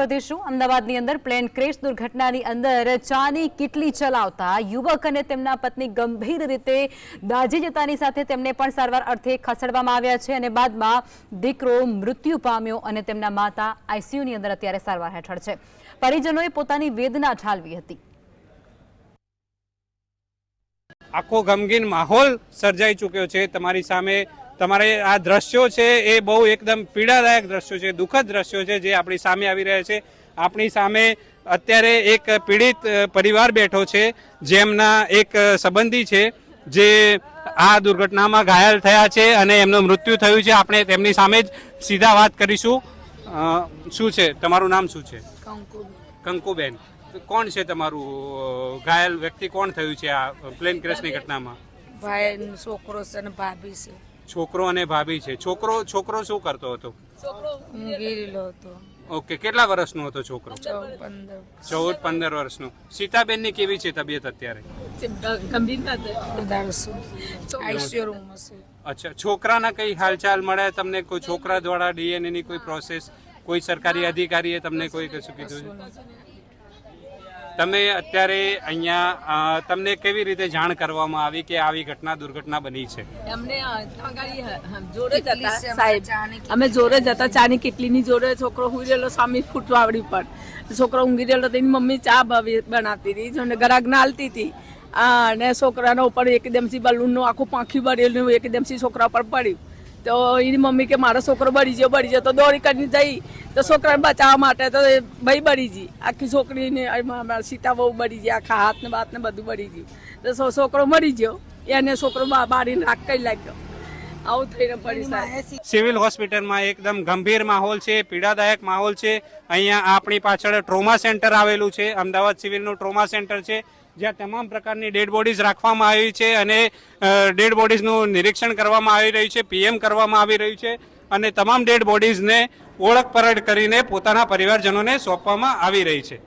વધીશું અમદાવાદની અંદર પ્લેન ક્રેશ દુર્ઘટનાની અંદર ચાની કિટલી ચલાવતા યુવક અને તેમના પત્ની ગંભીર રીતે દાઝી જતાની સાથે તેમને પણ સારવાર અર્થે ખસેડવામાં આવ્યા છે અને બાદમાં દીકરો મૃત્યુ પામ્યો અને તેમના માતા આઈસીયુની અંદર અત્યારે સારવાર હેઠળ છે. પરિજનોએ પોતાની વેદના ઠાલવી હતી. આખો ગમગીન માહોલ સર્જાઈ ચૂક્યો છે. તમારી સામે તમારે આ દ્રશ્યો છે એ બહુ એકદમ પીડાદાયક દ્રશ્યો છે દુઃખદ દ્રશ્યો છે જે આપણી સામે આવી રહ્યા છે. આપણી સામે અત્યારે એક પીડિત પરિવાર બેઠો છે જેમના એક સંબંધી છે જે આ દુર્ઘટનામાં ઘાયલ થયા છે અને એમનું મૃત્યુ થયું છે. આપણે તેમની સામે જ સીધા વાત કરીશું. શું છે? તમારું નામ શું છે? કંકુબેન. કોણ છે તમારું? ઘાયલ વ્યક્તિ કોણ થયું છે આ પ્લેન ક્રેશની ઘટનામાં? ભાઈ છોકરો છે અને ભાભી છે. છોકરો અને ભાભી છે. છોકરો છોકરો શું કરતો હતો? ઓકે કેટલા વર્ષનો હતો છોકરો? ચૌદ પંદર વર્ષનો સીતાબેનની સીતાબેનની કેવી છે તબિયત અત્યારે? અચ્છા છોકરાના કઈ હાલચાલ મળે? તમને કોઈ છોકરા દ્વારા ડીએનએ ની કોઈ પ્રોસેસ કોઈ સરકારી અધિકારીએ તમને કોઈ કશું કીધું છે? તમે અત્યારે અહીંયા તમને કેવી રીતે જાણ કરવામાં આવી કે આવી ઘટના દુર્ઘટના બની છે? અમને જોડે જ કેટલી હતા છે સાહેબ. અમે જોડે જતા ચાની કેટલીની જોડે છોકરો હુઈ રહેલો સ્વામી ફૂટવાવડી પર. છોકરો ઊંઘી રહેલો તેની મમ્મી ચા બવી- બનાવતી હતી અને ગરાગ નાલતી હતી. આ, અને છોકરાના ઉપર એકદમથી બલૂનનું આખું પાંખી ભરેલું એકદમથી છોકરા પર પડ્યું. તો એની મમ્મી કે મારો છોકરો બળી ગયો બળી ગયો. તો દોડી કરીને જઈ. તો છોકરાને બચાવવા માટે તો ભાઈ બળી ગઈ. આખી છોકરીને એમાં સીતા બહુ બળી ગઈ. આખા હાથને બાતને બાત ને બધું બળી ગયું. તો છોકરો મરી ગયો. એને છોકરો બાળીને બારીને રાખ કરી લાગ્યો આવું થઈને પડી સાહેબ. સિવિલ હોસ્પિટલમાં એકદમ ગંભીર માહોલ છે પીડાદાયક માહોલ છે. અહીંયા આપણી પાછળ ટ્રોમા સેન્ટર આવેલું છે. અમદાવાદ સિવિલનું ટ્રોમા સેન્ટર છે. જ્યાં તમામ પ્રકારની ડેડ બોડીઝ રાખવામાં આવી છે અને ડેડ બોડીઝનું નિરીક્ષણ કરવામાં આવી રહ્યું છે, પીએમ કરવામાં આવી રહ્યું છે અને તમામ ડેડ બોડીઝને ઓળખ પરડ કરીને પોતાના પરિવારજનોને સોંપવામાં આવી રહી છે.